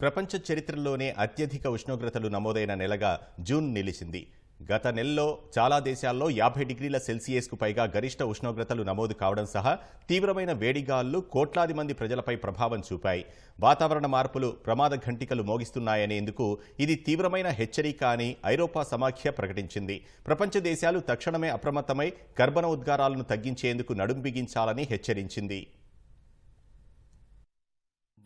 ప్రపంచ చరిత్రలోనే అత్యధిక ఉష్ణోగ్రతలు నమోదైన నెలగా జూన్ నిలిచింది. గత నెలలో చాలా దేశాల్లో యాభై డిగ్రీల సెల్సియస్కు పైగా గరిష్ట ఉష్ణోగ్రతలు నమోదు కావడం సహా తీవ్రమైన వేడిగాళ్ళు కోట్లాది మంది ప్రజలపై ప్రభావం చూపాయి. వాతావరణ మార్పులు ప్రమాద ఘంటికలు మోగిస్తున్నాయనేందుకు ఇది తీవ్రమైన హెచ్చరిక అని ఐరోపా సమాఖ్య ప్రకటించింది. ప్రపంచ దేశాలు తక్షణమే అప్రమత్తమై కర్బన ఉద్గారాలను తగ్గించేందుకు నడుం బిగించాలని హెచ్చరించింది.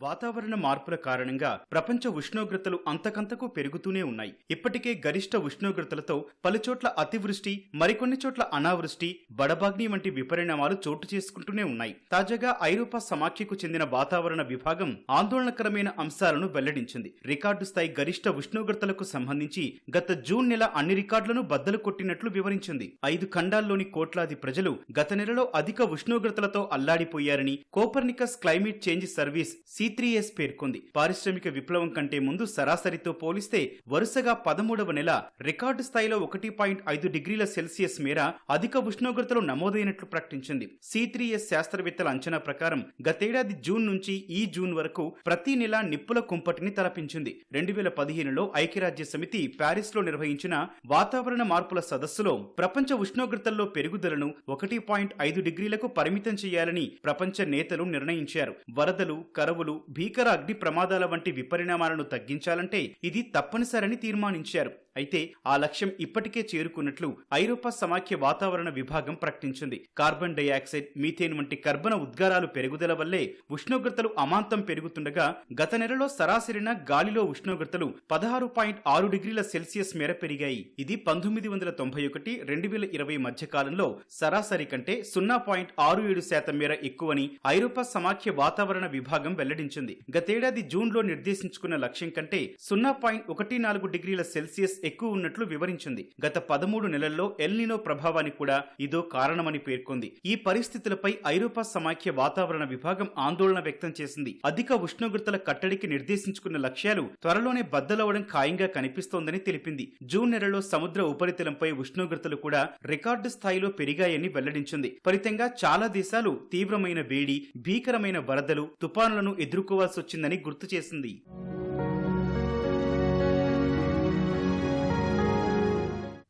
వాతావరణ మార్పుల కారణంగా ప్రపంచ ఉష్ణోగ్రతలు అంతకంతకు పెరుగుతూనే ఉన్నాయి. ఇప్పటికే గరిష్ట ఉష్ణోగ్రతలతో పలుచోట్ల అతివృష్టి మరికొన్ని చోట్ల అనావృష్టి బడబాగ్ని వంటి విపరిణామాలు చోటు చేసుకుంటూనే ఉన్నాయి. తాజాగా ఐరోపా సమాఖ్యకు చెందిన వాతావరణ విభాగం ఆందోళనకరమైన అంశాలను వెల్లడించింది. రికార్డు స్థాయి గరిష్ట ఉష్ణోగ్రతలకు సంబంధించి గత జూన్ నెల అన్ని రికార్డులను బద్దలు కొట్టినట్లు వివరించింది. ఐదు ఖండాల్లోని కోట్లాది ప్రజలు గత నెలలో అధిక ఉష్ణోగ్రతలతో అల్లాడిపోయారని Copernicus Climate Change Service C three పేర్కొంది. పారిశ్రామిక విప్లవం కంటే ముందు సరాసరితో పోలిస్తే వరుసగా పదమూడవ నెల రికార్డు స్థాయిలో ఒకటి పాయింట్ ఐదు డిగ్రీల సెల్సియస్ మేర అధిక ఉష్ణోగ్రతలు నమోదైనట్లు ప్రకటించింది. సిత్రీఎస్ శాస్త్రవేత్తల అంచనా ప్రకారం గతేడాది జూన్ నుంచి ఈ జూన్ వరకు ప్రతి నెల నిప్పుల కుంపటిని తలపించింది. రెండు వేల పదిహేనులో ఐక్యరాజ్య సమితి ప్యారిస్లో నిర్వహించిన వాతావరణ మార్పుల సదస్సులో ప్రపంచ ఉష్ణోగ్రతల్లో పెరుగుదలను ఒకటి పాయింట్ ఐదు డిగ్రీలకు పరిమితం చేయాలని ప్రపంచ నేతలు నిర్ణయించారు. వరదలు కరవులు భీకర అగ్ని ప్రమాదాల వంటి విపరిణామాలను తగ్గించాలంటే ఇది తప్పనిసరని తీర్మానించారు. అయితే ఆ లక్ష్యం ఇప్పటికే చేరుకున్నట్లు ఐరోపా సమాఖ్య వాతావరణ విభాగం ప్రకటించింది. కార్బన్ డైఆక్సైడ్ మీథేన్ వంటి కర్బన ఉద్గారాలు పెరుగుదల వల్లే ఉష్ణోగ్రతలు అమాంతం పెరుగుతుండగా గత నెలలో సరాసరిన గాలిలో ఉష్ణోగ్రతలు పదహారు పాయింట్ ఆరు డిగ్రీల సెల్సియస్ మేర పెరిగాయి. ఇది పంతొమ్మిది వందల తొంభై ఒకటి రెండు వేల ఇరవై మధ్య కాలంలో సరాసరి కంటే సున్నా పాయింట్ ఆరు ఏడు శాతం మేర ఎక్కువని ఐరోపా సమాఖ్య వాతావరణ విభాగం వెల్లడించింది. గతేడాది జూన్లో నిర్దేశించుకున్న లక్ష్యం కంటే సున్నా పాయింట్ ఒకటి నాలుగు డిగ్రీల సెల్సియస్ ఎక్కువ ఉన్నట్లు వివరించింది. గత పదమూడు నెలల్లో ఎల్నినో ప్రభావానికి కూడా ఇదో కారణమని పేర్కొంది. ఈ పరిస్థితులపై ఐరోపా సమాఖ్య వాతావరణ విభాగం ఆందోళన వ్యక్తం చేసింది. అధిక ఉష్ణోగ్రతల కట్టడికి నిర్దేశించుకున్న లక్ష్యాలు త్వరలోనే బద్దలవడం ఖాయంగా కనిపిస్తోందని తెలిపింది. జూన్ నెలలో సముద్ర ఉపరితలంపై ఉష్ణోగ్రతలు కూడా రికార్డు స్థాయిలో పెరిగాయని వెల్లడించింది. ఫలితంగా చాలా దేశాలు తీవ్రమైన వేడి భీకరమైన వరదలు తుపానులను ఎదుర్కోవాల్సి వచ్చిందని గుర్తు చేసింది.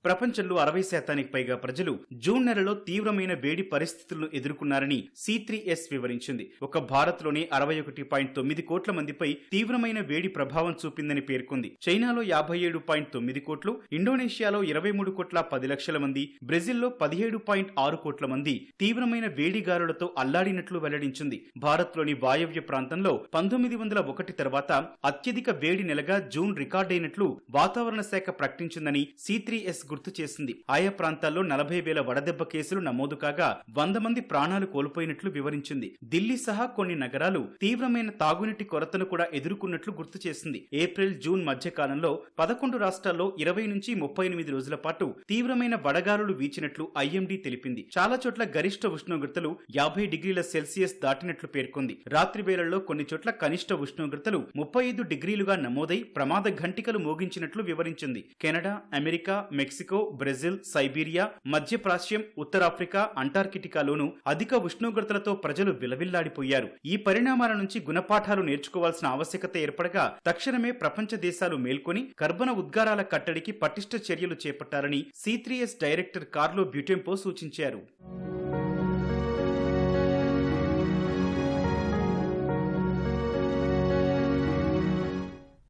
ప్రపంచంలో అరవై శాతానికి పైగా ప్రజలు జూన్ నెలలో తీవ్రమైన వేడి పరిస్థితులను ఎదుర్కొన్నారని సి త్రీ ఎస్ వివరించింది. ఒక భారత్లోనే అరవై ఒకటి పాయింట్ తొమ్మిది కోట్ల మందిపై తీవ్రమైన వేడి ప్రభావం చూపిందని పేర్కొంది. చైనాలో యాభై ఏడు పాయింట్ తొమ్మిది కోట్లు ఇండోనేషియాలో ఇరవై మూడు కోట్ల పది లక్షల మంది బ్రెజిల్లో పదిహేడు పాయింట్ ఆరు కోట్ల మంది తీవ్రమైన వేడిగాలులతో అల్లాడినట్లు వెల్లడించింది. భారత్లోని వాయవ్య ప్రాంతంలో పంతొమ్మిది వందల ఒకటి తర్వాత అత్యధిక వేడి నెలగా జూన్ రికార్డైనట్లు వాతావరణ శాఖ ప్రకటించిందని సి త్రీ ఎస్ గుర్తు చేసింది ఆయా ప్రాంతాల్లో నలభై వేల వడదెబ్బ కేసులు నమోదు కాగా వంద మంది ప్రాణాలు కోల్పోయినట్లు వివరించింది. ఢిల్లీ సహా కొన్ని నగరాలు తీవ్రమైన తాగునీటి కొరతను కూడా ఎదుర్కొన్నట్లు గుర్తు చేసింది ఏప్రిల్ జూన్ మధ్య కాలంలో పదకొండు రాష్ట్రాల్లో ఇరవై నుంచి ముప్పై ఎనిమిది రోజుల పాటు తీవ్రమైన వడగాలులు వీచినట్లు ఐఎండీ తెలిపింది. చాలా చోట్ల గరిష్ట ఉష్ణోగ్రతలు యాభై డిగ్రీల సెల్సియస్ దాటినట్లు పేర్కొంది. రాత్రి వేళల్లో కొన్ని చోట్ల కనిష్ట ఉష్ణోగ్రతలు ముప్పై ఐదు డిగ్రీలుగా నమోదై ప్రమాద ఘంటికలు మోగించినట్లు వివరించింది. Canada America Mexico Brazil Siberia మధ్యప్రాచ్యం ఉత్తరాఫ్రికా అంటార్కిటికాలోనూ అధిక ఉష్ణోగ్రతలతో ప్రజలు విలవిల్లాడిపోయారు. ఈ పరిణామాల నుంచి గుణపాఠాలు నేర్చుకోవాల్సిన ఆవశ్యకత ఏర్పడగా తక్షణమే ప్రపంచ దేశాలు మేల్కొని కర్బన ఉద్గారాల కట్టడికి పటిష్ట చర్యలు చేపట్టాలని సి డైరెక్టర్ కార్లో బ్యూటెంపో సూచించారు.